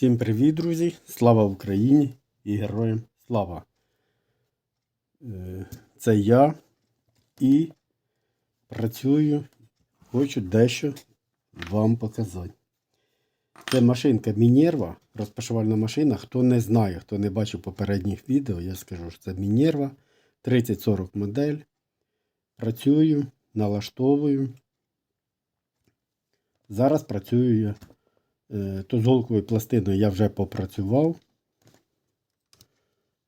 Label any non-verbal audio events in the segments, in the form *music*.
Всім привіт, друзі! Слава Україні і героям слава! Е, Це я і працюю, хочу дещо вам показати. Це машинка Мінерва, розпашувальна машина. Хто не знає, хто не бачив попередніх відео, я скажу, що це Мінерва 3040 модель. Працюю, налаштовую. Зараз працюю я. Е, То з голковою пластиною я вже попрацював.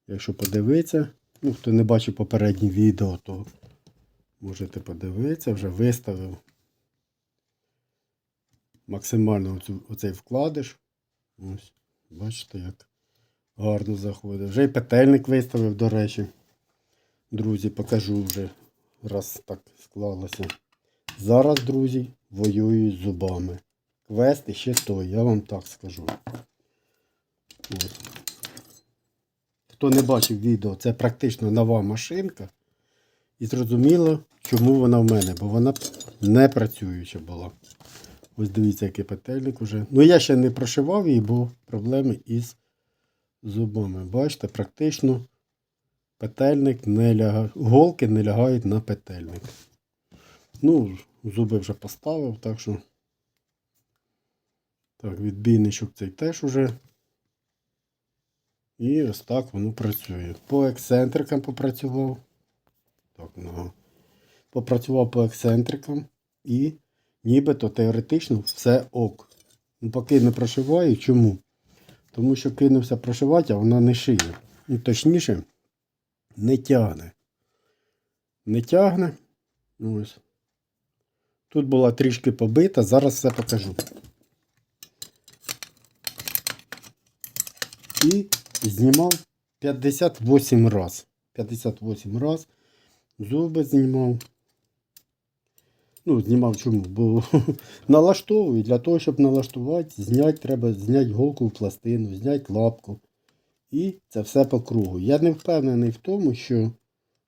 Якщо подивитися, ну, хто не бачив попередні відео, то можете подивитися, вже виставив максимально оцю, оцей вкладиш. Ось, бачите, як гарно заходить. Вже і петельник виставив, до речі. Друзі, покажу вже, раз так склалося. Зараз, друзі, воюю з зубами. Квест ще той, я вам так скажу. Ось. Хто не бачив відео, це практично нова машинка. І зрозуміло, чому вона в мене, бо вона не працююча була. Ось дивіться, який петельник уже. Ну я ще не прошивав її, бо проблеми із зубами. Бачите, практично петельник не лягає. Голки не лягають на петельник. Ну, зуби вже поставив, так що. Так, відбійничок цей теж уже. І ось так воно працює. По ексцентрикам попрацював. Так, нога. Попрацював по ексцентрикам і нібито теоретично все ок. Ну, поки не прошиваю. Чому? Тому що кинувся прошивати, а вона не шиє. Ну, точніше, не тягне. Не тягне. Ну, Ось. Тут була трішки побита, зараз все покажу. І знімав 58 раз. 58 раз. Зуби знімав. Ну, знімав чому? Бо *laughs* налаштовую. Для того, щоб налаштувати, зняти, треба зняти голку в пластину, зняти лапку. І це все по кругу. Я не впевнений в тому, що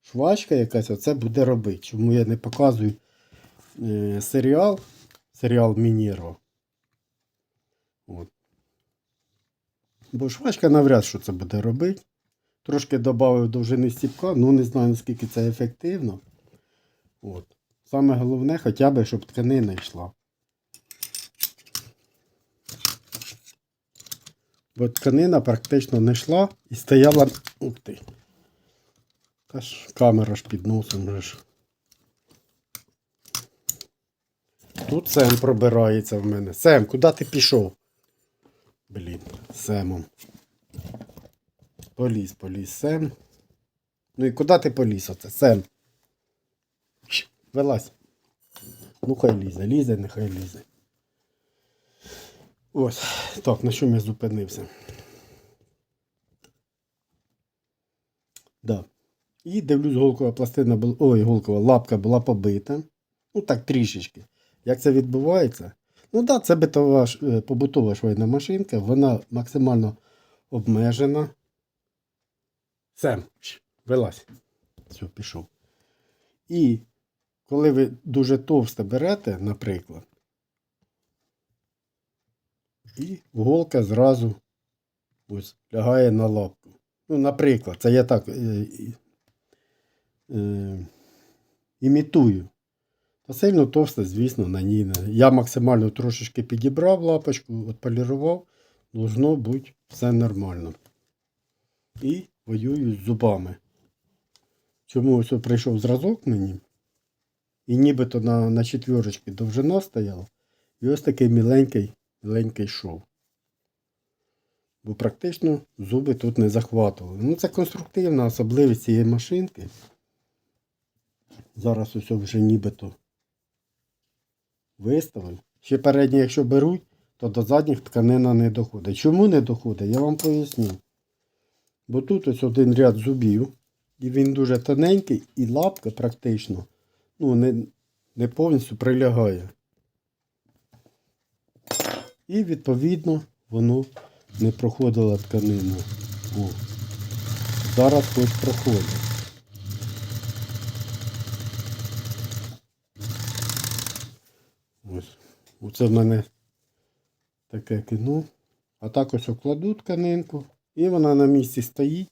швачка якась оце буде робити. Чому я не показую е, серіал, серіал Мінєро. От. Бо швачка навряд що це буде робити. Трошки додав довжини стіпка, ну не знаю наскільки це ефективно. От. Саме головне, хоча б, щоб тканина йшла. Бо тканина практично не йшла і стояла. Ух ти. Та ж камера ж під носом вже ж. Тут Сем пробирається в мене. Сем, куди ти пішов? Блін, Семом. Поліз, поліз Сем. Ну і куди ти поліз оце? Сем? Вилазь. Ну хай лізе, лізе, нехай лізе. Ось. Так, на чому я зупинився? Да. І дивлюсь, голкова пластина була. Ой, голкова лапка була побита. Ну так трішечки. Як це відбувається? Ну так, да, це битова, е, побутова швейна машинка, вона максимально обмежена. Сем, вилазь. Все, пішов. І коли ви дуже товсте берете, наприклад, і голка зразу ось лягає на лапку. Ну, наприклад, це я так е, е, імітую. Та сильно товста, звісно, на ній. Я максимально трошечки підібрав лапочку, отполірував, должно бути все нормально. І воюю з зубами. Чому ось прийшов зразок мені? І нібито на, на четвірочці довжина стояла. І ось такий міленький, міленький шов. Бо практично зуби тут не захватували. Ну, це конструктивна особливість цієї машинки. Зараз ось вже нібито виставив. Ще передні, якщо беруть, то до задніх тканина не доходить. Чому не доходить? Я вам поясню. Бо тут ось один ряд зубів, і він дуже тоненький, і лапка практично ну, не, не повністю прилягає. І відповідно воно не проходило тканину. О. Зараз хоч проходить. Ось. Оце в мене таке кіно. А так ось окладу тканинку, і вона на місці стоїть.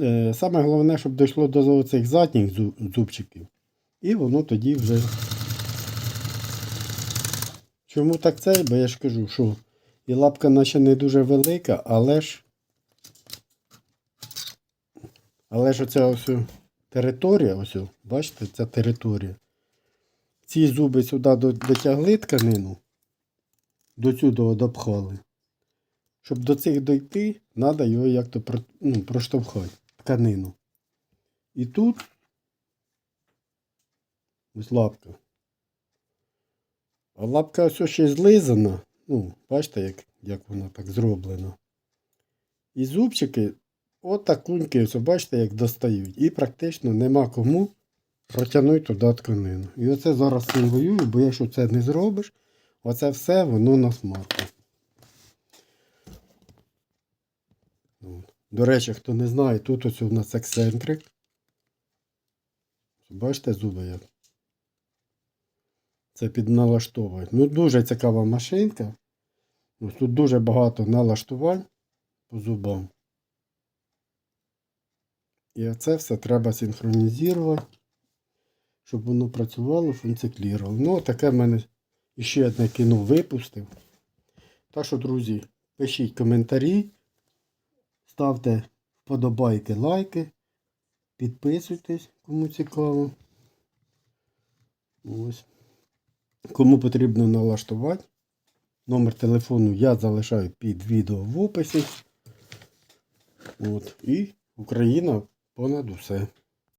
Е, Саме головне, щоб дійшло до цих задніх зубчиків. І воно тоді вже. Чому так це? Бо я ж кажу, що і лапка наче не дуже велика, але ж. Але ж оця ось територія, ось, бачите, ця територія. Ці зуби сюди дотягли тканину, до цього допхали. Щоб до цих дойти, треба його як-то ну, проштовхати, тканину. І тут ось лапка. А лапка ось ще злизана. Ну, бачите, як, як вона так зроблена. І зубчики отакуньки, ось бачите, як достають. І практично нема кому протягнути туди тканину. І оце зараз з цим воюю, бо якщо це не зробиш, оце все воно на смарку. До речі, хто не знає, тут ось у нас ексцентрик. Бачите зуби як? Це під налаштовує. Ну, дуже цікава машинка. Ось тут дуже багато налаштувань по зубам. І це все треба синхронізувати, щоб воно працювало, функціонувало. Ну, таке в мене ще одне кіно випустив. Так що, друзі, пишіть коментарі, ставте вподобайки, лайки, підписуйтесь, кому цікаво. Ось. Кому потрібно налаштувати, номер телефону я залишаю під відео в описі. От. І Україна понад усе.